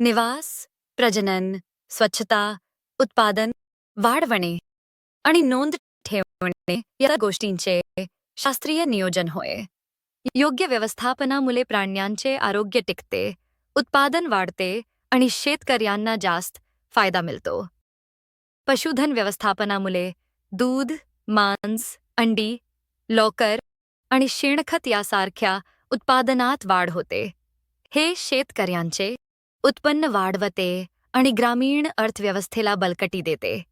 निवास प्रजनन स्वच्छता उत्पादन वाढवणे आणि नोंद ठेवणे या गोष्टींचे शास्त्रीय नियोजन होय. योग्य व्यवस्थापनामुळे प्राण्यांचे आरोग्य टिकते उत्पादन वाढते आणि शेतकऱ्यांना जास्त फायदा मिळतो. पशुधन व्यवस्थापनामुळे दूध मांस अंडी लोकर आणि शेणखत यासारख्या उत्पादनात वाढ होते. हे शेतकऱ्यांचे उत्पन्न वाढवते आणि ग्रामीण अर्थव्यवस्थेला बलकटी देते.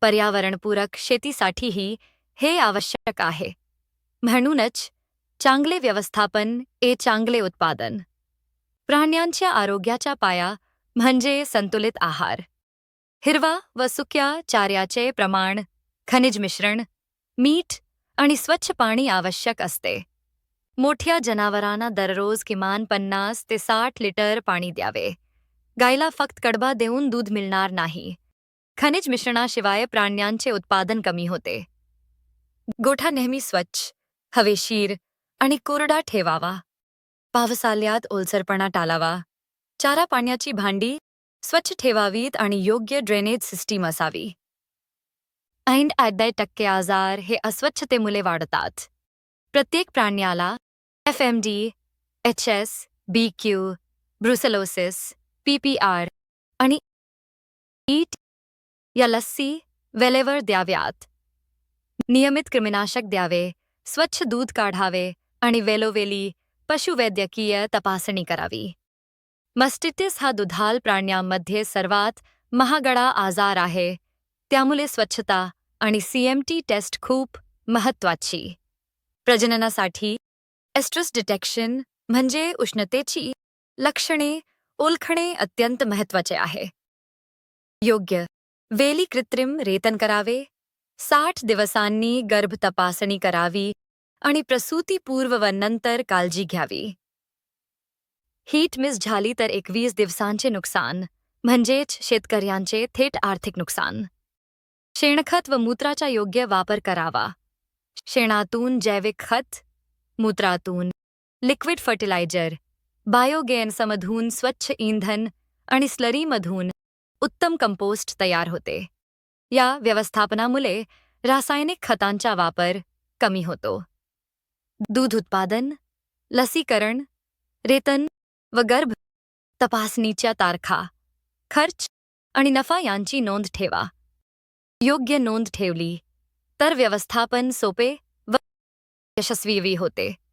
पर्यावरणपूरक शेतीसाठीही हे आवश्यक आहे. म्हणूनच चांगले व्यवस्थापन ए चांगले उत्पादन. प्राण्यांच्या आरोग्याच्या पाया म्हणजे संतुलित आहार. हिरवा व सुक्या चाऱ्याचे प्रमाण खनिज मिश्रण मीठ आणि स्वच्छ पाणी आवश्यक असते. मोठ्या जनावरांना दररोज किमान पन्नास ते साठ लिटर पाणी द्यावे. गायला फक्त कडबा देऊन दूध मिळणार नाही. खनिज मिश्रणाशिवाय प्राण्यांचे उत्पादन कमी होते. गोठा नेहमी स्वच्छ हवेशीर आणि कोरडा ठेवावा. पावसाल्यात ओलसरपणा टाळावा. चारा पाण्याची भांडी स्वच्छ ठेवावीत आणि योग्य ड्रेनेज सिस्टीम असावी. ऐंड अड्डाय टक्के आजार हे अस्वच्छतेमुळे वाढतात. प्रत्येक प्राण्याला FMD H S B Q brucellosis P P R आणि ईट या लस्सी वेळेवर द्याव्यात. नियमित क्रिमिनाशक द्यावे स्वच्छ दूध काढावे आणि वेलोवेली पशुवैद्यकीय तपासणी करावी. मस्टिटिस हा दुधाळ प्राण्यांमध्ये सर्वात महागडा आजार आहे. त्यामुळे स्वच्छता आणि सीएमटी टेस्ट खूप महत्वाची प्रजननासाठी एस्ट्रस डिटेक्शन म्हणजे उष्णतेची लक्षणे ओळखणे अत्यंत महत्त्वाचे आहे. योग्य. वेली कृत्रिम रेतन करावे. साठ दिवसांनी गर्भ तपासणी करावी आणि प्रसूतीपूर्व व नंतर काळजी घ्यावी. हीट मिस झाली तर एकवीस दिवसांचे नुकसान म्हणजेच शेतकऱ्यांचे थेट आर्थिक नुकसान. शेणखत व मूत्राचा योग्य वापर करावा. शेणातून जैविक खत मूत्रातून लिक्विड फर्टिलायझर बायोगॅन्समधून स्वच्छ इंधन आणि स्लरीमधून उत्तम कंपोस्ट तयार होते. या व्यवस्थापनामुळे रासायनिक खतांचा वापर कमी होतो. दूध उत्पादन लसीकरण रेतन व गर्भ तपासणीच्या तारखा खर्च आणि नफा यांची नोंद ठेवा. योग्य नोंद ठेवली तर व्यवस्थापन सोपे यशस्वी होते.